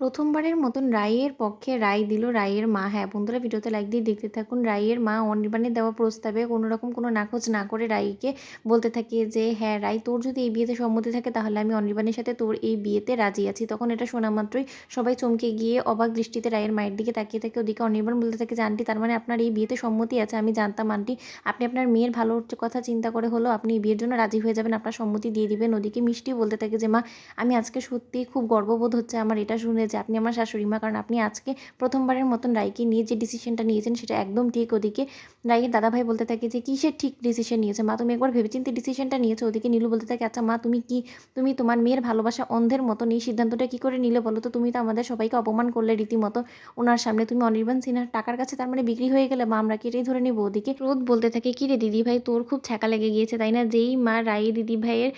প্রথমবারের মতন রায়ের পক্ষে রায় দিল রায়ের মা। হ্যাঁ বন্ধুরা, ভিডিওতে লাইক দিয়ে দেখতে থাকুন। রায়ের মা অনির্বাণের দেওয়া প্রস্তাবে কোনো রকম কোনো নাকচ না করে রাইকে বলতে থাকে যে হ্যাঁ রায়, তোর যদি এই বিয়েতে সম্মতি থাকে তাহলে আমি অনির্বাণের সাথে তোর এই বিয়েতে রাজি আছি। তখন এটা শোনা মাত্রই সবাই চমকে গিয়ে অবাক দৃষ্টিতে রায়ের মায়ের দিকে তাকিয়ে থাকে। ওদিকে অনির্বাণ বলতে থাকে যে, আন্টি, তার মানে আপনার এই বিয়েতে সম্মতি আছে, আমি জানতাম, আন্টি। আপনি আপনার মেয়ের ভালো কথা চিন্তা করে হলো আপনি এই বিয়ের জন্য রাজি হয়ে যাবেন, আপনার সম্মতি দিয়ে দিবেন। ওদিকে মিষ্টি বলতে থাকে যে, মা, আমি আজকে সত্যি খুব গর্ববোধ হচ্ছে আমার এটা শুনে যে আপনি আমার শাশুড়ি মা, কারণ আপনি আজকে প্রথমবারের মতন রায়কে নিয়ে যে ডিসিশনটা নিয়েছেন সেটা একদম ঠিক ওদিকে। রায়ের দাদাভাই বলতে থাকে যে, কিসের ঠিক ডিসিশন নিয়েছে? মা, তুমি একবার ভেবেচিন্তে ডিসিশনটা নিয়েছো? ওদিকে নীলু বলতে থাকে আচ্ছা মা, তুমি কি, তুমি তোমার মেয়ের ভালোবাসা অন্ধের মতন এই সিদ্ধান্তটা কি করে নিলে বলো তো? তুমি তো আমাদের সবাইকে অপমান করলে রীতিমতো। ওনার সামনে তুমি অনির্বাণ সিনহার টাকার কাছে তার মানে বিক্রি হয়ে গেলে মা, আমরা কেটেই ধরে নিবো ওদিকে? রোদ বলতে থাকে, কি রে দিদি ভাই তোর খুব ছ্যাঁকা লেগে গিয়েছে, তাই না? যেই মা রায় দিদি ভাইয়ের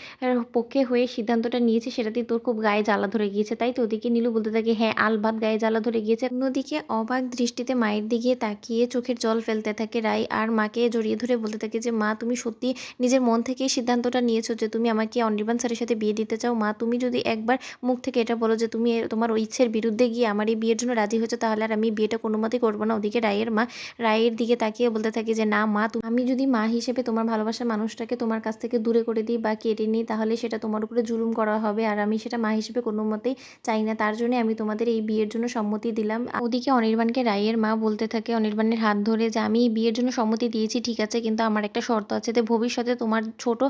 পক্ষে হয়ে সিদ্ধান্তটা নিয়েছে সেটাতে তোর খুব গায়ে জ্বালা ধরে গিয়েছে। তাই তো ওদিকে নীলু বলতে থাকে হ্যাঁ আলবাত গায়ে জ্বালা ধরে গিয়েছে। অন্যদিকে অবাক দৃষ্টিতে মায়ের দিকে তাকিয়ে চোখের জল ফেলতে থাকে রাই আর মাকে জড়িয়ে ধরে বলতে থাকে যে, মা, তুমি সত্যি নিজের মন থেকেই সিদ্ধান্তটা নিয়েছো যে, তুমি আমাকে অনির্বাণ স্যারের সাথে বিয়ে দিতে চাও? মা, তুমি যদি একবার মুখ থেকে এটা বলো যে, তুমি তোমার ওই ইচ্ছের বিরুদ্ধে গিয়ে আমার এই বিয়ের জন্য রাজি হয়েছো, তাহলে আর আমি বিয়েটা কোনো মতেই করব না। ওদিকে রায়ের মা রায়ের দিকে তাকিয়ে বলতে থাকে যে, না মা আমি যদি মা হিসেবে তোমার ভালোবাসার মানুষটাকে তোমার কাছ থেকে দূরে করে দিই বা কেটে নিই, তাহলে সেটা তোমার উপরে জুলুম করা হবে। আর আমি সেটা মা হিসেবে কোনো মতেই চাই না। তার জন্য আমি তোমাদের এই বিয়ের জন্য সম্মতি দিলাম। ওদিকে অনির্বাণকে রায়ের মা বলতে থাকে, অনির্বাণের হাত ধরে যে আমি এই বিয়ের জন্য সম্মতি দিয়েছি, ঠিক আছে, কিন্তু আমার একটা শর্ত আছে যে ভবিষ্যতে তোমার ছোট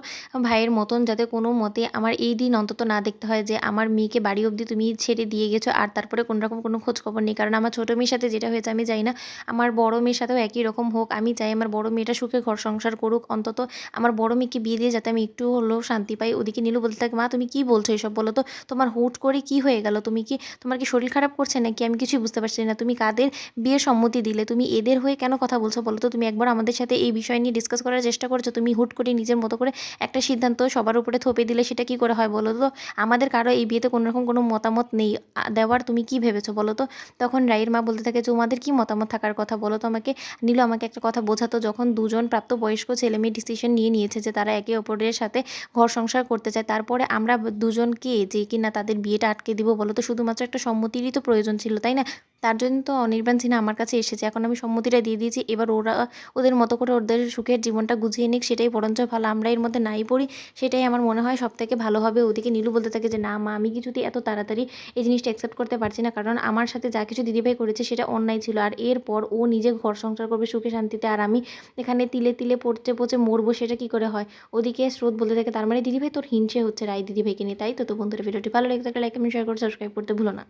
ভাইয়ের মতন যাতে কোনো মতে আমার এই দিন অন্তত না দেখতে হয় যে আমার মেয়েকে বাড়ি অবধি তুমি ছেড়ে দিয়ে গেছো আর তারপরে কোনো রকম কোনো খোঁজখবর নেই। কারণ আমার ছোটো মেয়ের সাথে যেটা হয়েছে আমি চাই না, আমার বড় মেয়ের সাথেও একই রকম হোক, আমি চাই আমার বড় মেয়েটা সুখে ঘর সংসার করুক, অন্তত আমার বড় মেয়েকে বিয়ে দিয়ে যাতে আমি একটু হলেও শান্তি পাই। ওদিকে নীলু বলতে থাকে, মা, তুমি কি বলছো এসব বলো তো? তোমার হুট করে কি হয়ে গেল? তুমি কি তোমার কি শরীর খারাপ করছে নাকি? আমি কিছুই বুঝতে পারছি না। তুমি কাদের বিয়ে সম্মতি দিলে? তুমি এদের হয়ে কেন কথা বলছো বলো তো? তুমি একবার আমাদের সাথে এই বিষয় নিয়ে ডিসকাস করার চেষ্টা করছ? তুমি হুট করে নিজের মতো করে একটা সিদ্ধান্ত সবার উপরে থোপে দিলে সেটা কি করে হয় বলো তো? আমাদের কারও এই বিয়েতে কোনো রকম কোনো মতামত নেই। দেওয়ার তুমি কি ভেবেছো বলো তো? তখন রায়ের মা বলতে থাকে তোমাদের কি মতামত থাকার কথা বলো তো আমাকে? নীল আমাকে একটা কথা বোঝাতো যখন দুজন প্রাপ্তবয়স্ক ছেলে মেয়ে ডিসিশন নিয়ে নিয়েছে যে তারা একে অপরের সাথে ঘর সংসার করতে চায়। তারপরে আমরা দুজনকে যে কিনা তাদের বিয়েটা আটকে দিব বলো তো? শুধুমাত্র একটা সম্মতিরই তো প্রয়োজন ছিল তাই না? তার জন্য তো অনির্বাণ সিনহা আমার কাছে এসেছে। এখন আমি সম্মতিটা দিয়ে দিয়েছি। এবার ওরা, ওদের মতো করে ওদের সুখের জীবনটা গুছিয়ে নিক, সেটাই বরঞ্চ ভালো। আমরা এর মধ্যে নাই পড়ি, সেটাই আমার মনে হয় সব থেকে ভালো হবে। ওদিকে নীলু বলতে থাকে যে, না মা, আমি কিছুতেই এত তাড়াতাড়ি এই জিনিসটা অ্যাকসেপ্ট করতে পারছি না। কারণ আমার সাথে যা কিছু দিদিভাই করেছে, সেটা অন্যায় ছিল। আর এরপর ও নিজে ঘর সংসার করবে সুখে শান্তিতে। আর আমি এখানে তিলে তিলে পড়তে পচে মরবো, সেটা কি করে হয়? ওদিকে স্রোত বলতে থাকে, তার মানে দিদিভাই তোর হিংসে হচ্ছে রায় দিদিভাইকে নিয়ে, তাই তো? তো বন্ধুরা, ভিডিওটি ভালো লেগে থাকলে লাইক আমি শেয়ার করে সাবস্ক্রাইব করতে ভুলো না।